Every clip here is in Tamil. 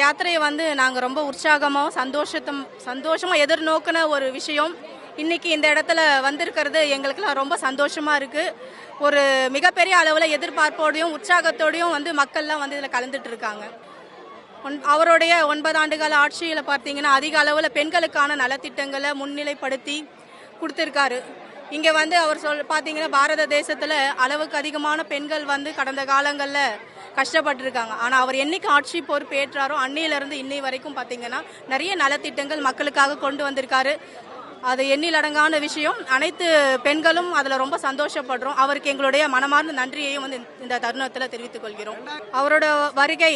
யாத்திரையை வந்து நாங்கள் ரொம்ப உற்சாகமாக சந்தோஷத்தும் சந்தோஷமாக எதிர்நோக்கின ஒரு விஷயம். இன்னைக்கு இந்த இடத்துல வந்திருக்கிறது எங்களுக்கெல்லாம் ரொம்ப சந்தோஷமாக இருக்குது ஒரு மிகப்பெரிய அளவில் எதிர்பார்ப்போடையும் உற்சாகத்தோடையும் வந்து மக்கள்லாம் வந்து இதில் கலந்துட்டு இருக்காங்க ஒன்- அவருடைய ஒன்பது ஆண்டுகால ஆட்சியில் பார்த்தீங்கன்னா அதிக அளவில் பெண்களுக்கான நலத்திட்டங்களை முன்னிலைப்படுத்தி கொடுத்துருக்காரு. இங்கே வந்து அவர் சொல் பார்த்தீங்கன்னா பாரத தேசத்தில் அளவுக்கு அதிகமான பெண்கள் வந்து கடந்த காலங்களில் கஷ்டப்பட்டிருக்காங்க. ஆனால் அவர் என்னைக்கு ஆட்சி பொறுப்பு ஏற்றாரோ அன்னையிலிருந்து இன்னை வரைக்கும் பார்த்தீங்கன்னா நிறைய நலத்திட்டங்கள் மக்களுக்காக கொண்டு வந்திருக்காரு. அது எண்ணில் அடங்கான விஷயம். அனைத்து பெண்களும் அதில் ரொம்ப சந்தோஷப்படுறோம். அவருக்கு எங்களுடைய மனமார்ந்த நன்றியையும் வந்து இந்த தருணத்தில் தெரிவித்துக் கொள்கிறோம். அவரோட வருகை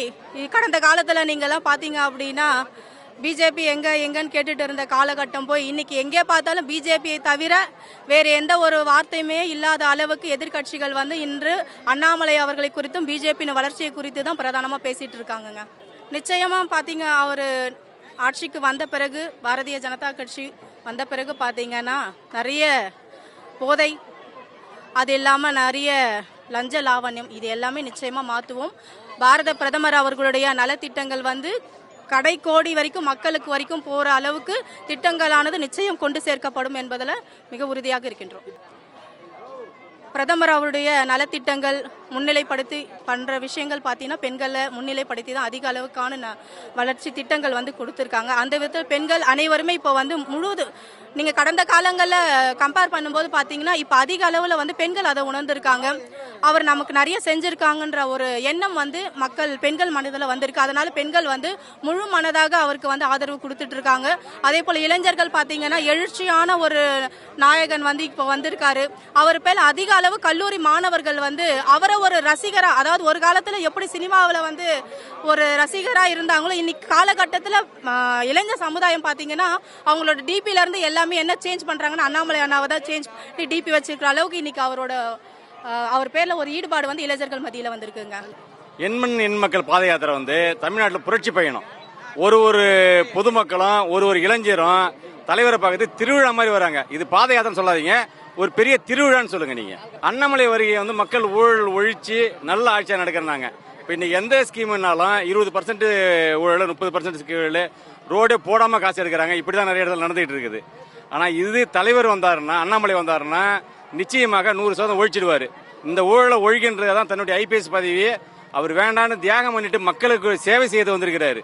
கடந்த காலத்தில் நீங்கள்லாம் பார்த்தீங்க அப்படின்னா பிஜேபி எங்க எங்கன்னு கேட்டுட்டு இருந்த காலகட்டம் போய் இன்னைக்கு எங்கே பார்த்தாலும் பிஜேபியை தவிர வேறு எந்த ஒரு வார்த்தையுமே இல்லாத அளவுக்கு எதிர்க்கட்சிகள் வந்து இன்று அண்ணாமலை அவர்களை குறித்தும் பிஜேபியின் வளர்ச்சியை குறித்து தான் பிரதானமாக பேசிட்டு இருக்காங்கங்க. நிச்சயமா பார்த்தீங்க அவர் ஆட்சிக்கு வந்த பிறகு பாரதிய ஜனதா கட்சி வந்த பிறகு பார்த்தீங்கன்னா நிறைய போதை அது இல்லாமல் நிறைய லஞ்ச லாவண்யம் இது எல்லாமே நிச்சயமாக மாற்றுவோம் பாரத பிரதமர் அவர்களுடைய நலத்திட்டங்கள் வந்து கடை கோடி வரைக்கும் மக்களுக்கு வரைக்கும் போகிற அளவுக்கு திட்டங்களானது நிச்சயம் கொண்டு சேர்க்கப்படும் என்பதில் மிக உறுதியாக இருக்கின்றோம். பிரதமர் அவருடைய நலத்திட்டங்கள் முன்னிலைப்படுத்தி பண்ற விஷயங்கள் பார்த்தீங்கன்னா பெண்களை முன்னிலைப்படுத்தி தான் அதிக அளவுக்கான ந- வளர்ச்சி திட்டங்கள் வந்து கொடுத்துருக்காங்க. அந்த விதத்தில் பெண்கள் அனைவருமே இப்போ வந்து முழுது நீங்க கடந்த காலங்களில் கம்பேர் பண்ணும்போது பார்த்தீங்கன்னா இப்போ அதிக அளவில் வந்து பெண்கள் அதை உணர்ந்திருக்காங்க. அவர் நமக்கு நிறைய செஞ்சிருக்காங்கன்ற ஒரு எண்ணம் வந்து மக்கள் பெண்கள் மனதில் வந்திருக்கு. அதனால பெண்கள் வந்து முழு மனதாக அவருக்கு வந்து ஆதரவு கொடுத்துட்டு இருக்காங்க அதே போல இளைஞர்கள் பார்த்தீங்கன்னா எழுச்சியான ஒரு நாயகன் வந்து இப்போ வந்திருக்காரு. அவர் பேர் அதிக அளவு கல்லூரி மாணவர்கள் வந்து அவரை ஒரு ரசிகரா அதாவது ஒரு காலத்துல எப்படி சினிமாவில் வந்து ஒரு ரசிகரா இருந்தாங்களோ இன்னைக்கு காலகட்டத்தில் இளைஞர் சமுதாயம் பார்த்தீங்கன்னா அவங்களோட டிபில இருந்து எல்லாமே என்ன சேஞ்ச் பண்றாங்கன்னா அண்ணாமலை அண்ணாவை தான் சேஞ்ச் டிபி வச்சிருக்கிற அளவுக்கு இன்னைக்கு அவரோட அவர் பேர்ல ஒரு ஈடுபாடு வந்து இளைஞர்கள் மத்தியில வந்திருக்குங்க. எண்மண் எண் மக்கள் பாத யாத்திரை வந்து தமிழ்நாட்டில் புரட்சி பயணம். ஒரு ஒரு பொதுமக்களும் ஒரு ஒரு இளைஞரும் தலைவரை பார்க்கறது திருவிழா மாதிரி வராங்க. இது பாத யாத்திரை சொல்லாதீங்க. ஒரு பெரிய திருவிழான்னு சொல்லுங்க நீங்க. அண்ணாமலை வருகை வந்து மக்கள் ஊழல் ஒழிச்சு நல்ல ஆட்சியா நடக்கிறாங்க இப்போ இன்னைக்கு எந்த ஸ்கீம்னாலும் இருபது பர்சன்ட் ஊழல் முப்பது பர்சன்ட் ஊழல் ரோடே போடாம காசு எடுக்கிறாங்க. இப்படி தான் நிறைய இடத்துல நடந்துகிட்டு இருக்குது. ஆனா இது தலைவர் வந்தாருன்னா அண்ணாமலை வந்தாருன்னா நிச்சயமாக நூறு சதவீதம் ஒழிச்சிடுவாரு. இந்த ஊழலை ஒழிக்கின்றதான் தன்னுடைய ஐபிஎஸ் பதவியை அவர் வேண்டான்னு தியாகம் பண்ணிட்டு மக்களுக்கு சேவை செய்து வந்திருக்கிறாரு.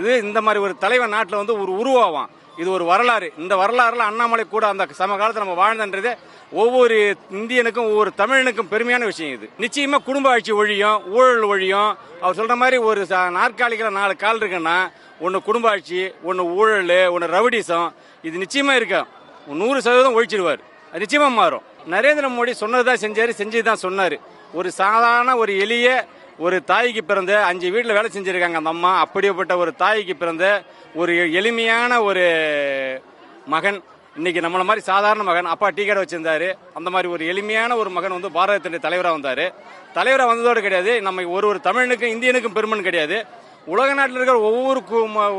இது இந்த மாதிரி ஒரு தலைவர் நாட்டில் வந்து ஒரு உருவாவாம். இது ஒரு வரலாறு. இந்த வரலாறுல அண்ணாமலை கூட அந்த சம காலத்தில் நம்ம வாழ்ந்தன்றது ஒவ்வொரு இந்தியனுக்கும் ஒவ்வொரு தமிழனுக்கும் பெருமையான விஷயம் இது. நிச்சயமா குடும்ப ஆட்சி ஒழியும் ஊழல் ஒழியும். அவர் சொல்ற மாதிரி ஒரு நாற்காலிகள் நாலு கால் இருக்குன்னா ஒன்று குடும்ப ஆட்சி ஒன்று ஊழல் ஒன்று ரவுடிசம். இது நிச்சயமா இருக்கும் நூறு சதவீதம் ஒழிச்சிடுவார் அது நிச்சயமா மாறும். நரேந்திர மோடி சொன்னதுதான் செஞ்சாரு செஞ்சதுதான் சொன்னாரு. ஒரு சாதாரண ஒரு எளிய ஒரு தாய்க்கு பிறந்து அஞ்சு வீட்டில் வேலை செஞ்சுருக்காங்க அந்த அம்மா. அப்படிப்பட்ட ஒரு தாய்க்கு பிறந்த ஒரு எளிமையான ஒரு மகன். இன்னைக்கு நம்மள மாதிரி சாதாரண மகன். அப்பா டீ கடை வச்சிருந்தாரு. அந்த மாதிரி ஒரு எளிமையான ஒரு மகன் வந்து பாரதத்தினுடைய தலைவராக வந்தார். தலைவராக வந்ததோடு கிடையாது. நம்ம ஒரு ஒரு தமிழனுக்கும் இந்தியனுக்கும் பெருமைன்னு கிடையாது. உலக நாட்டில் இருக்கிற ஒவ்வொரு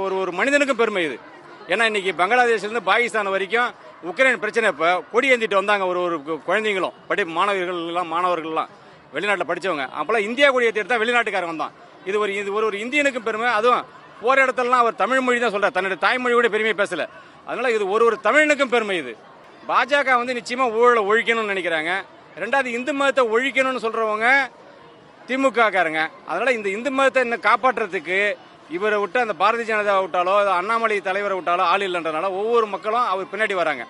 ஒரு ஒரு மனிதனுக்கும் பெருமை இது. ஏன்னா இன்னைக்கு பங்களாதேஷ்லேருந்து பாகிஸ்தான் வரைக்கும் உக்ரைன் பிரச்சனை இப்போ கொடி ஏந்திட்டு வந்தாங்க ஒரு ஒரு கு- குழந்தைங்களும். படி மாணவர்கள் எல்லாம். மாணவர்கள்லாம் வெளிநாட்டில் படிச்சவங்க. அப்போல்லாம் இந்தியா கொடியை ஏற்றி தான் வெளிநாட்டுக்காரன் வந்தான் இது ஒரு இது ஒரு ஒரு இந்தியனுக்கும் பெருமை. அதுவும் போகிற இடத்துலலாம் அவர் தமிழ் மொழி தான் சொல்கிறார் தன்னுடைய தாய்மொழி கூட பெருமையை பேசலை. அதனால் இது ஒரு ஒரு தமிழனுக்கும் பெருமை இது. பாஜக வந்து நிச்சயமாக ஊழலை ஒழிக்கணும்னு நினைக்கிறாங்க. ரெண்டாவது இந்து மதத்தை ஒழிக்கணும்னு சொல்கிறவங்க திமுக காரங்க இந்த இந்து மதத்தை இன்னும் காப்பாற்றுறதுக்கு இவரை விட்டு அந்த பாரதிய ஜனதா விட்டாலோ அண்ணாமலை தலைவரை விட்டாலோ ஆள் இல்லைன்றனால ஒவ்வொரு மக்களும் அவர் பின்னாடி வராங்க.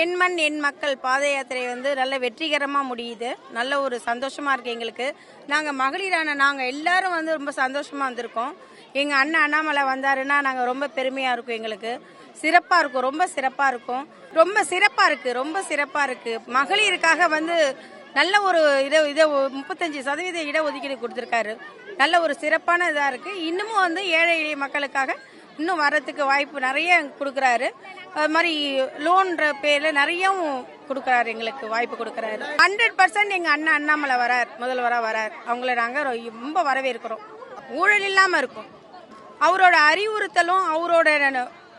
என் மண் என் மக்கள் பாத யாத்திரை வந்து நல்ல வெற்றிகரமாக முடியுது. நல்ல ஒரு சந்தோஷமா இருக்கு எங்களுக்கு. நாங்கள் மகளிரான நாங்கள் எல்லாரும் வந்து ரொம்ப சந்தோஷமா வந்திருக்கோம். எங்கள் அண்ணன் அண்ணாமலை வந்தாருன்னா நாங்கள் ரொம்ப பெருமையாக இருக்கும் எங்களுக்கு. சிறப்பாக இருக்கும் ரொம்ப சிறப்பாக இருக்கும். ரொம்ப சிறப்பாக இருக்கு ரொம்ப சிறப்பாக இருக்கு. மகளிருக்காக வந்து நல்ல ஒரு இட இட முப்பத்தஞ்சு சதவீத இடஒதுக்கீடு கொடுத்துருக்காரு. நல்ல ஒரு சிறப்பான இதாக இருக்கு. இன்னமும் வந்து ஏழை எளிய மக்களுக்காக இன்னும் வரத்துக்கு வாய்ப்பு நிறைய கொடுக்குறாரு. அது மாதிரி லோன்ற பேர்ல நிறையவும் கொடுக்குறாரு எங்களுக்கு வாய்ப்பு கொடுக்குறாரு. ஹண்ட்ரட் பர்சன்ட் எங்க அண்ணன் அண்ணாமலை வரார் முதல்வரா வரார். அவங்கள நாங்க ரொம்ப வரவேற்கிறோம். ஊழல் இல்லாம இருக்கும். அவரோட அறிவுறுத்தலும் அவரோட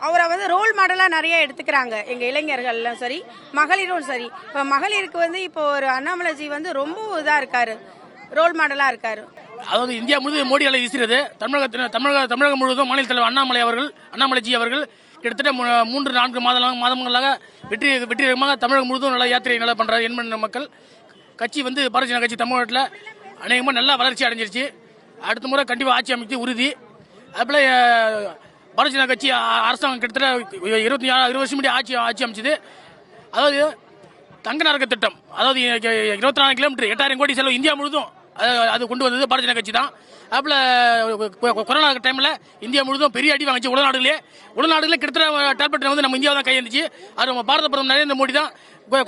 அவரை வந்து ரோல் மாடலா நிறைய எடுத்துக்கிறாங்க. எங்க இளைஞர்கள்லாம் சரி மகளிரும் சரி. இப்ப மகளிருக்கு வந்து இப்போ ஒரு அண்ணாமலைஜி வந்து ரொம்ப இதா இருக்காரு ரோல் மாடலா இருக்காரு. அதாவது இந்தியா முழுவதும் அலை வீசுகிறது தமிழகத்தில் தமிழக தமிழகம் முழுவதும் மாநில தலைவர் அண்ணாமலை அவர்கள் அண்ணாமலைஜி அவர்கள் கிட்டத்தட்ட மூ- மூன்று நான்கு மாதம் மாதங்களாக வெற்றி வெற்றிகரமாக தமிழகம் முழுவதும் நல்ல யாத்திரை நல்லா பண்றாரு எண்மண் மக்கள். கட்சி வந்து பாரதிய ஜனதா கட்சி தமிழ்நாட்டில் அநேகமாக நல்லா வளர்ச்சி அடைஞ்சிருச்சு. அடுத்த முறை கண்டிப்பாக ஆட்சி அமைத்து உறுதி. அதுபோல் பாரதிய ஜனதா கட்சி அரசாங்கம் கிட்டத்தட்ட இருபத்தி இருபது வருஷம் முன்னாடி ஆட்சி ஆட்சி அமைச்சது. அதாவது தங்க நரக திட்டம் அதாவது இருபத்தி நாலு கிலோமீட்டர் எட்டாயிரம் கோடி செலவு இந்தியா முழுதும். அது- அது கொண்டு வந்தது பாரதிய ஜனதா கட்சி தான். அப்பல கொ- கொரோனா டைம்ல இந்தியா முழுதும் பெரிய அடி வாங்கிச்சு உலநாடுகளே உலநாடுகளே கிட்டத்தட்ட டேப்லெட் வந்து நம்ம இந்தியா தான் கையெழுந்துச்சு அது நம்ம பாரத பிரதமர் நரேந்திர மோடி தான்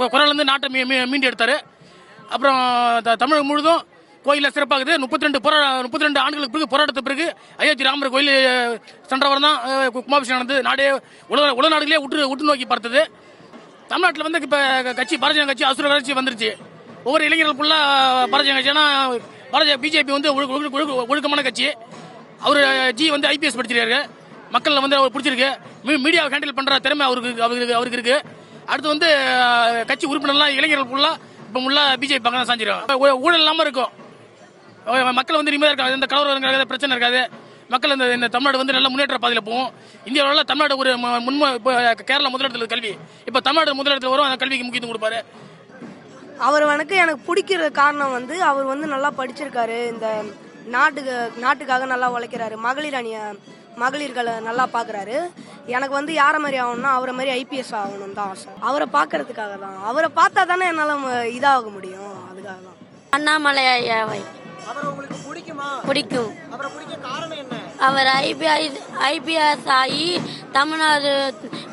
கொ- நாட்டை மீ- மீண்டு எடுத்தாரு. அப்புறம் த- தமிழகம் முழுதும் கோயிலில் சிறப்பாகுது. முப்பத்தி ரெண்டு போரா முப்பத்தி ரெண்டு ஆண்டுகளுக்கு பிறகு போராட்டத்துக்கு பிறகு அயோத்தி ராமர் கோயில் அஹ், சென்ற வாரம் தான் கும்பாபிஷேகம் நடந்தது. நாடே உலக உலநாடுகளே உற்று உற்று நோக்கி பார்த்தது. தமிழ்நாட்டில் வந்து இப்போ கட்சி பாரதிய கட்சி அசுர கட்சி வந்துருச்சு. ஒவ்வொரு இளைஞர்கள் ஃபுல்லாக பாரதிய ஜனதா கட்சினா பாரதிய பிஜேபி வந்து ஒழுக்கமான கட்சி. அவர் ஜி வந்து ஐபிஎஸ் படிச்சிருக்காரு. மக்கள் வந்து அவர் பிடிச்சிருக்கு. மீடியாவை ஹேண்டில் பண்ற திறமை அவருக்கு அவருக்கு அவருக்கு இருக்கு. அடுத்து வந்து கட்சி உறுப்பினர்லாம் இளைஞர்களுக்குள்ள இப்போ உள்ள பிஜேபி பக்கம் தான் சாஞ்சிருக்காங்க. ஊழல் இல்லாமல் இருக்கும். மக்கள் வந்து நிம்மதியாக இருக்காது இந்த கலவரம் இருக்காது பிரச்சனை இருக்காது. மக்கள் இந்த இந்த தமிழ்நாடு வந்து நல்ல முன்னேற்ற பாதையில் போகும். இந்தியாவில் தமிழ்நாடு ஒரு முன்ம இப்போ கேரளா முதலிடத்தில் கல்வி. இப்போ தமிழ்நாடு முதலிடத்தில் வரும் அந்த கல்விக்கு முக்கியத்துவம் கொடுப்பாரு. அவர் எனக்கு எனக்கு பிடிக்கிற காரணம் வந்து அவர் வந்து நல்லா படிச்சிருக்காரு. இந்த நாட்டுக்கு நாட்டுக்காக நல்லா உழைக்கிறாரு. மகளிர் அணிய மகளிர்களை நல்லா பார்க்கறாரு எனக்கு வந்து யாரை மாதிரி ஆகணும்னா அவரை மாதிரி ஐபிஎஸ் ஆகணும் தான் ஆசை. அவரை பார்க்கறதுக்காக தான். அவரை பார்த்தா தானே என்னால் இதாக முடியும். அதுக்காக தான். அண்ணாமலை ஐயாவை அவரை உங்களுக்கு பிடிக்குமா? பிடிக்கும். அவரை பிடிக்க காரணம் என்ன? அவர் ஐபிஎஸ் ஐபிஎஸ் ஆகி தமிழ்நாடு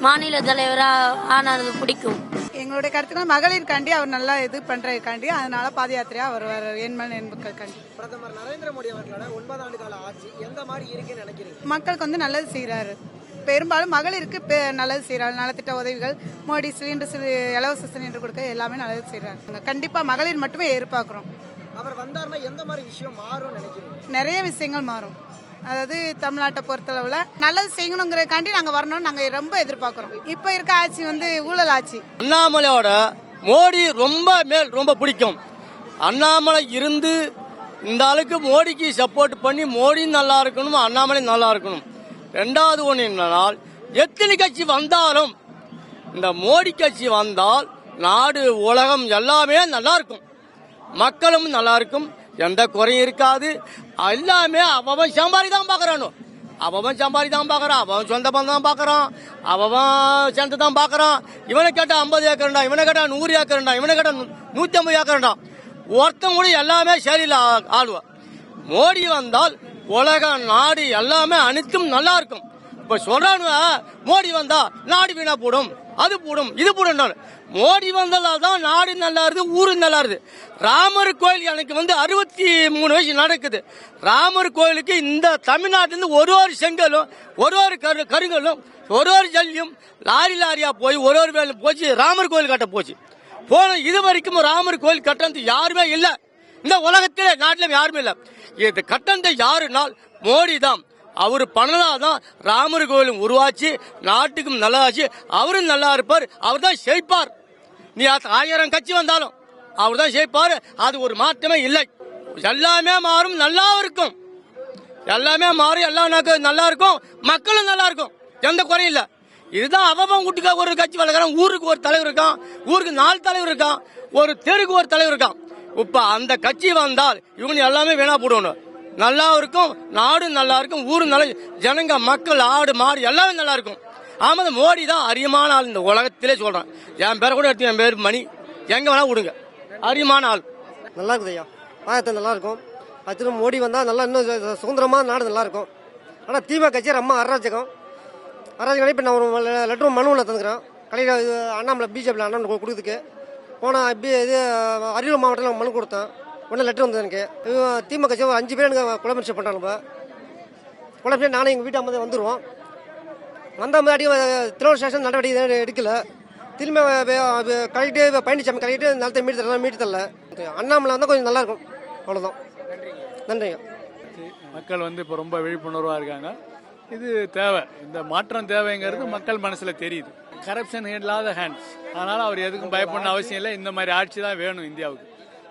மாநில தலைவராக ஆனது பிடிக்கும். எங்களுடைய கருத்துக்கள் மகளிருக்காண்டி அவர் நல்லா இது பண்றதுக்காண்டி அதனால பாத யாத்திரையா அவர் வர எண்மண் என்பதற்காண்டி பிரதமர் நரேந்திர மோடி அவர்களோட ஒன்பது ஆண்டு கால ஆட்சி எந்த மாதிரி இருக்குன்னு நினைக்கிறீங்க? மக்களுக்கு வந்து நல்லது செய்யறாரு பெரும்பாலும் மகளிருக்கு நல்லது செய்யறாரு நலத்திட்ட உதவிகள் மோடி சிலிண்டர் சிலி- இலவச சிலிண்டர் கொடுக்க எல்லாமே நல்லது செய்யறாரு கண்டிப்பா மகளிர் மட்டுமே எதிர்பார்க்கிறோம். அவர் வந்தாருன்னா எந்த மாதிரி விஷயம் மாறும்னு நினைக்கிறீங்க? நிறைய விஷயங்கள் மாறும். அதாவது தமிழ்நாட்டை பொறுத்தளவுல நல்லது செய்யணுங்கிறதுக்காண்டி நாங்க வரணும்னு நாங்க ரொம்ப எதிர்பார்க்கிறோம். இப்ப இருக்க ஆட்சி வந்து ஊழல் ஆட்சி. அண்ணாமலையோட மோடி ரொம்ப மேல் ரொம்ப பிடிக்கும். அண்ணாமலை இருந்து இந்த அளவுக்கு மோடிக்கு சப்போர்ட் பண்ணி மோடியும் நல்லா இருக்கணும் அண்ணாமலை நல்லா இருக்கணும். ரெண்டாவது ஒன்று என்னன்னால் எத்தனை கட்சி வந்தாலும் இந்த மோடி கட்சி வந்தால் நாடு உலகம் எல்லாமே நல்லா இருக்கும். மக்களும் நல்லா இருக்கும். எந்த குறையும் இருக்காது. எல்லாமே அவன் சம்பாதி தான் பார்க்கறானோ. அவன் சம்பாதி தான் பார்க்குறான். அவன் சொந்த பந்தம் தான் பார்க்கறான். அவன் சேர்ந்து தான் பார்க்குறான். இவனை கேட்டா ஐம்பது ஏக்கர்டா இவனை கேட்டா நூறு ஏக்கர்டா இவனை கேட்டா நூத்தி ஐம்பது ஏக்கர்டா. ஒருத்தன் கூட எல்லாமே சரியில்லை ஆ- மோடி வந்தால் உலக நாடு எல்லாமே அனைத்தும் நல்லா இருக்கும். இப்ப சொல்றானுவ மோடி வந்தா நாடு வீணா போடும். அது போடும் இது போடும் மோடி வந்ததால் தான் நாடு நல்லா இருக்குது ஊரு நல்லா இருக்குது. ராமர் கோயில் எனக்கு வந்து அறுபத்தி மூணு வயசு நடக்குது. ராமர் கோயிலுக்கு இந்த தமிழ்நாட்டிலேருந்து ஒரு ஒரு செங்கலும் ஒரு ஒரு கரு கருங்கலும் ஒரு ஒரு ஜல்லியும் லாரி லாரியாக போய் ஒரு ஒரு வேலை போச்சு ராமர் கோயில் கட்ட போச்சு. போன இது வரைக்கும் ராமர் கோயில் கட்டணத்து யாருமே இல்லை. இந்த உலகத்திலே நாட்டிலும் யாருமே இல்லை. இது கட்டணத்தை யாருனால் மோடி தான் அவர் பண்ணதாதான் ராமர் கோயிலும் உருவாச்சு நாட்டுக்கும் நல்லாச்சு. அவரும் நல்லா இருப்பார் அவர் தான் ஜெயிப்பார். நீ ஆயிரம் கட்சி வந்தாலும் அவர் தான் ஜெயிப்பார். அது ஒரு மாற்றமே இல்லை. எல்லாமே மாறும் நல்லா இருக்கும். எல்லாமே மாறும் எல்லாம் நல்லா இருக்கும். மக்களும் நல்லா இருக்கும். எந்த குறையும் இல்லை. இதுதான் அவன் வீட்டுக்கு ஒரு கட்சி வளர்க்குறான். ஊருக்கு ஒரு தலைவர் இருக்கான். ஊருக்கு நாலு தலைவர் இருக்கான். ஒரு தெருக்கு ஒரு தலைவர் இருக்கான். இப்போ அந்த கட்சி வந்தால் இவங்க எல்லாமே வீணா போடணும் நல்லா இருக்கும் நாடும் நல்லா இருக்கும் ஊரும் நல்லா ஜனங்க மக்கள் ஆடு மாடு எல்லாமே நல்லா இருக்கும் ஆமாம் இந்த மோடி தான் அரியமான ஆள் இந்த உலகத்திலே சொல்கிறேன் என் பேரை கூட எடுத்து என் பேர் மணி. எங்கே வேணால் விடுங்க. அரியமான ஆள். நல்லா இருக்குது ஐயா. பாயத்தை நல்லா இருக்கும் அடுத்து மோடி வந்தால் நல்லா இன்னும் சுதந்திரமாக நாடு நல்லா இருக்கும் ஆனால் திமுக கட்சி ரொம்ப அராஜகம். அராஜகம் இப்போ நான் ஒரு லெட்டர் மனுவில் தந்துக்கிறேன். கலையில் அண்ணாமலை பிஜேபியில் அண்ணாமலை கொடுக்குறதுக்கு. போனால் இப்படி இது அரியலூர் மாவட்டத்தில் மனு கொடுத்தேன். உடனே லெட்டர் வந்தது எனக்கு. திமுக கட்சி ஒரு அஞ்சு பேர் எனக்கு குலமிச்சம் பண்ணுறாங்க இப்போ. குலமிச்சு எங்கள் வீட்டு அம்மா வந்துடுவோம் வந்த மாதிரி திருவள்ளூர் ஸ்டேஷன் நடவடிக்கை எடுக்கல. திரும்ப கலெக்டர் பழனிசாமி கலெக்டர் நிலத்தை மீட்டு தரல மீட்டு தரல. அண்ணாமலை வந்தால் கொஞ்சம் நல்லா இருக்கும். அவ்வளோதான் நன்றிங்க. மக்கள் வந்து இப்போ ரொம்ப விழிப்புணர்வாக இருக்காங்க. இது தேவை. இந்த மாற்றம் தேவைங்கிறது மக்கள் மனசில் தெரியுது. கரப்ஷன் இல்லாத ஹேண்ட்ஸ் அதனால் அவர் எதுக்கும் பயப்படணும் அவசியம் இல்லை. இந்த மாதிரி ஆட்சி தான் வேணும் இந்தியாவுக்கு.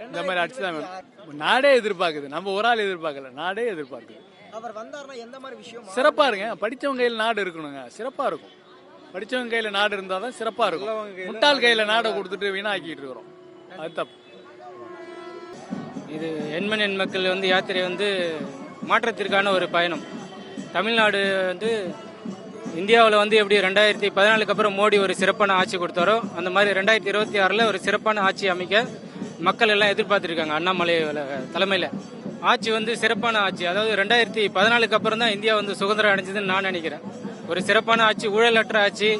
இந்த மாதிரி ஆட்சி தான் வேணும் நாடே எதிர்பார்க்குது. நம்ம ஒரு ஆள் எதிர்பார்க்கல. நாடே எதிர்பார்க்குது. அவர் வந்தாருன்னா எந்த மாதிரி விஷயம்? சிறப்பா இருங்க. படிச்சவங்க கையில் நாடு இருக்கணுங்க. சிறப்பா இருக்கும். படிச்சவங்க கையில நாடு இருந்தால் தான் சிறப்பா இருக்கும். முட்டாள் கையில நாடை கொடுத்துட்டு வீணாக்கிட்டு இருக்கிறோம். அது தப்பு. இது எண்மண் எண் மக்கள் வந்து யாத்திரை வந்து மாற்றத்திற்கான ஒரு பயணம். தமிழ்நாடு வந்து இந்தியாவில் வந்து எப்படி ரெண்டாயிரத்தி பதினாலுக்கு அப்புறம் மோடி ஒரு சிறப்பான ஆட்சி கொடுத்தாரோ அந்த மாதிரி ரெண்டாயிரத்தி இருபத்தி ஆறில் ஒரு சிறப்பான ஆட்சி அமைக்க மக்கள் எல்லாம் எதிர்பார்த்துருக்காங்க. அண்ணாமலை தலைமையில். ஆட்சி வந்து சிறப்பான ஆட்சி. அதாவது ரெண்டாயிரத்தி பதினாலுக்கு அப்புறம் தான் இந்தியா வந்து சுதந்திரம் அடைஞ்சதுன்னு நான் நினைக்கிறேன். ஒரு சிறப்பான ஆட்சி ஊழலற்ற ஆட்சி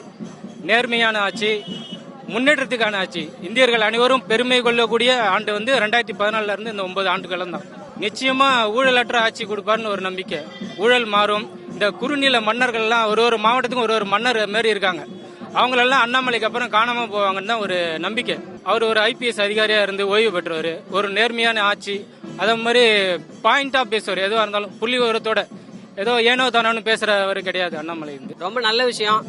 நேர்மையான ஆட்சி முன்னேற்றத்துக்கான ஆட்சி. இந்தியர்கள் அனைவரும் பெருமை கொள்ளக்கூடிய ஆண்டு வந்து ரெண்டாயிரத்தி பதினாலுல இருந்து இந்த ஒன்பது ஆண்டுகளும் தான். நிச்சயமா ஊழலற்ற ஆட்சி கொடுப்பாருன்னு ஒரு நம்பிக்கை. ஊழல் மாறும். இந்த குறுநில மன்னர்கள்லாம் ஒரு ஒரு மாவட்டத்துக்கும் ஒரு ஒரு மன்னர் மாரி இருக்காங்க. அவங்களெல்லாம் அண்ணாமலைக்கு அப்புறம் காணாம போவாங்கன்னு தான் ஒரு நம்பிக்கை. அவர் ஒரு ஐபிஎஸ் அதிகாரியா இருந்து ஓய்வு பெற்றவர். ஒரு நேர்மையான ஆட்சி. அதே மாதிரி பாயிண்டா பேசுவார். எதுவாக இருந்தாலும் புள்ளி உரத்தோட ஏதோ ஏனோ தானோன்னு பேசுறவர் கிடையாது அண்ணாமலை வந்து. ரொம்ப நல்ல விஷயம்.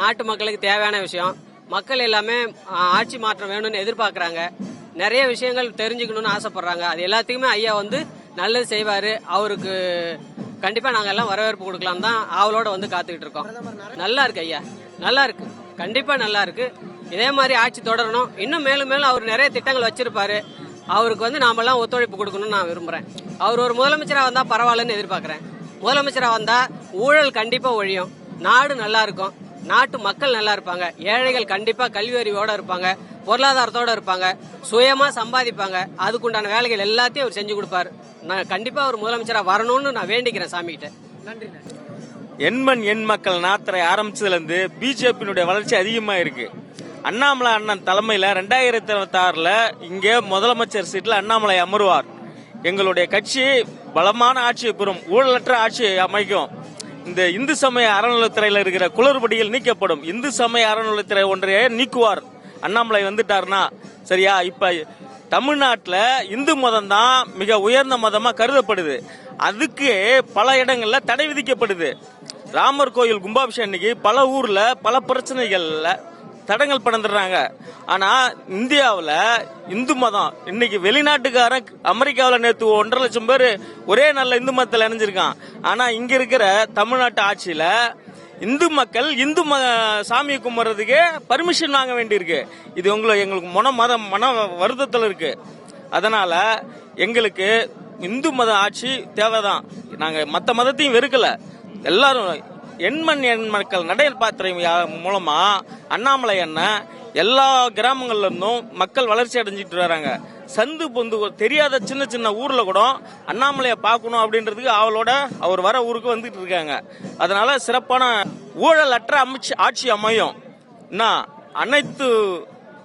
நாட்டு மக்களுக்கு தேவையான விஷயம். மக்கள் எல்லாமே ஆட்சி மாற்றம் வேணும்னு எதிர்பார்க்கறாங்க. நிறைய விஷயங்கள் தெரிஞ்சுக்கணும்னு ஆசைப்படுறாங்க. அது எல்லாத்துக்குமே ஐயா வந்து நல்லது செய்வாரு. அவருக்கு கண்டிப்பா நாங்க எல்லாம் வரவேற்பு கொடுக்கலாம் தான் ஆவலோட வந்து காத்துக்கிட்டு இருக்கோம். நல்லா இருக்கு ஐயா. நல்லா இருக்கு. கண்டிப்பா நல்லா இருக்கு. இதே மாதிரி ஆட்சி தொடரணும். இன்னும் மேலும் மேலும் அவர் நிறைய திட்டங்கள் வச்சிருப்பாரு. அவருக்கு வந்து நாமெல்லாம் ஒத்துழைப்பு கொடுக்கணும்னு நான் விரும்புறேன். அவர் ஒரு முதலமைச்சரா வந்தா பரவாயில்லன்னு எதிர்பார்க்கறேன். முதலமைச்சரா வந்தா ஊழல் கண்டிப்பா ஒழியும். நாடு நல்லா இருக்கும். நாட்டு மக்கள் நல்லா இருப்பாங்க. ஏழைகள் கண்டிப்பா கல்வி அறிவோட இருப்பாங்க. பொருளாதாரத்தோட இருப்பாங்க. சுயமா சம்பாதிப்பாங்க. அதுக்குண்டான வேலைகள் எல்லாத்தையும் அவர் செஞ்சு கொடுப்பாரு. நான் கண்டிப்பா அவர் முதலமைச்சரா வரணும்னு நான் வேண்டிக்கிறேன் சாமி கிட்ட நன்றி. எண்மண் எண் மக்கள் நாத்திரை ஆரம்பிச்சதுல இருந்து பிஜேபியினுடைய வளர்ச்சி அதிகமா இருக்கு அண்ணாமலை அண்ணன் தலைமையில ரெண்டாயிரத்தி இருபத்தி ஆறுல இங்கே முதலமைச்சர் சீட்ல அண்ணாமலை அமருவார். எங்களுடைய கட்சி பலமான ஆட்சியை பெறும் ஊழலற்ற ஆட்சியை அமைக்கும். இந்த இந்து சமய அறநிலைத்துறையில இருக்கிற குளறுபடிகள் நீக்கப்படும். இந்து சமய அறநிலைத்துறை ஒன்றையை நீக்குவார். அண்ணாமலை வந்துட்டாருன்னா சரியா இப்ப தமிழ்நாட்டில் இந்து மதம் தான் மிக உயர்ந்த மதமா கருதப்படுது. அதுக்கு பல இடங்கள்ல தடை விதிக்கப்படுது. ராமர் கோயில் கும்பாபிஷேகம் இன்னைக்கு பல ஊர்ல பல பிரச்சனைகள்ல தடங்கள் பணந்துடுறாங்க ஆனா இந்தியாவில் இந்து மதம் இன்னைக்கு வெளிநாட்டுக்காரன் அமெரிக்காவில் நேற்று ஒன்றரை லட்சம் பேர் ஒரே நல்ல இந்து மதத்தில் இணைஞ்சிருக்கான். ஆனா இங்க இருக்கிற தமிழ்நாட்டு ஆட்சியில இந்து மக்கள் இந்து ம சாமியை கும்பிட்றதுக்கு பர்மிஷன் வாங்க வேண்டியிருக்கு. இது உங்களை எங்களுக்கு மன மதம் மன வருத்தத்தில் இருக்கு. அதனால எங்களுக்கு இந்து மத ஆட்சி தேவைதான். நாங்கள் மற்ற மதத்தையும் வெறுக்கலை. எல்லாரும் எண்மண் எண் மக்கள் நடையல் பாத்திரம் மூலமா அண்ணாமலை அண்ணன் எல்லா கிராமங்கள்ல இருந்தும் மக்கள் வளர்ச்சி அடைஞ்சிட்டு வராங்க. சந்து பொந்து தெரியாத சின்ன சின்ன ஊர்ல கூட அண்ணாமலையை பார்க்கணும் அப்படின்றதுக்கு அவளோட அவர் வர ஊருக்கு வந்துட்டு இருக்காங்க. அதனால சிறப்பான ஊழல் அற்ற அமைச்சு ஆட்சி அமையும். என்ன? அனைத்து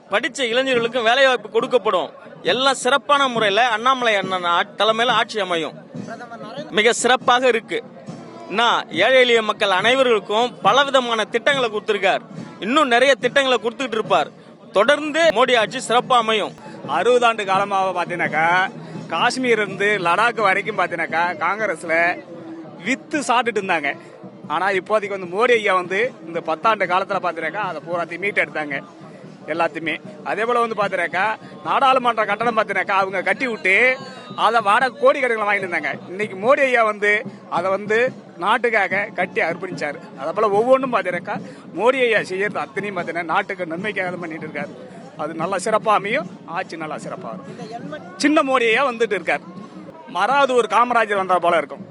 படித்த இளைஞர்களுக்கும் வேலைவாய்ப்பு கொடுக்கப்படும். எல்லாம் சிறப்பான முறையில் அண்ணாமலை அண்ணன் தலைமையில் ஆட்சி அமையும். மிக சிறப்பாக இருக்குது ஏழை எளிய மக்கள் அனைவர்களுக்கும் பலவிதமான திட்டங்களை கொடுத்திருக்கார். இன்னும் நிறைய திட்டங்களை கொடுத்துட்டு இருப்பார். தொடர்ந்து மோடி ஆட்சி சிறப்பா அமையும். அறுபது ஆண்டு காலமாக பார்த்தீங்கன்னாக்கா காஷ்மீர் இருந்து லடாக் வரைக்கும் பார்த்தீங்கன்னாக்கா காங்கிரஸ்ல வித்து சாப்பிட்டுட்டு இருந்தாங்க. ஆனா இப்போதைக்கு வந்து மோடி ஐயா வந்து இந்த பத்தாண்டு காலத்துல பார்த்தீங்கன்னாக்கா அதை பூராத்தையும் மீட் எடுத்தாங்க. எல்லாத்தையுமே. அதே போல வந்து பார்த்தீங்கன்னாக்கா நாடாளுமன்ற கட்டணம் பார்த்தீங்கன்னாக்கா அவங்க கட்டி விட்டு அதை வாடகை கோடிக்கணக்கில் வாங்கிட்டு இருந்தாங்க. இன்னைக்கு மோடி ஐயா வந்து அதை வந்து நாட்டுக்காக கட்டி அர்ப்பணிச்சார். அதை போல ஒவ்வொன்றும் பார்த்தீங்கன்னாக்கா மோடி ஐயா செய்யறது அத்தனையும் பார்த்தீங்கன்னா நாட்டுக்கு நன்மைக்காக பண்ணிட்டு இருக்காரு. அது நல்லா சிறப்பாக அமையும் ஆட்சி நல்லா சிறப்பாக இருக்கும் சின்ன மோடி ஐயா வந்துட்டு இருக்கார். மறாவது ஒரு காமராஜர் வந்தால் போல இருக்கும்.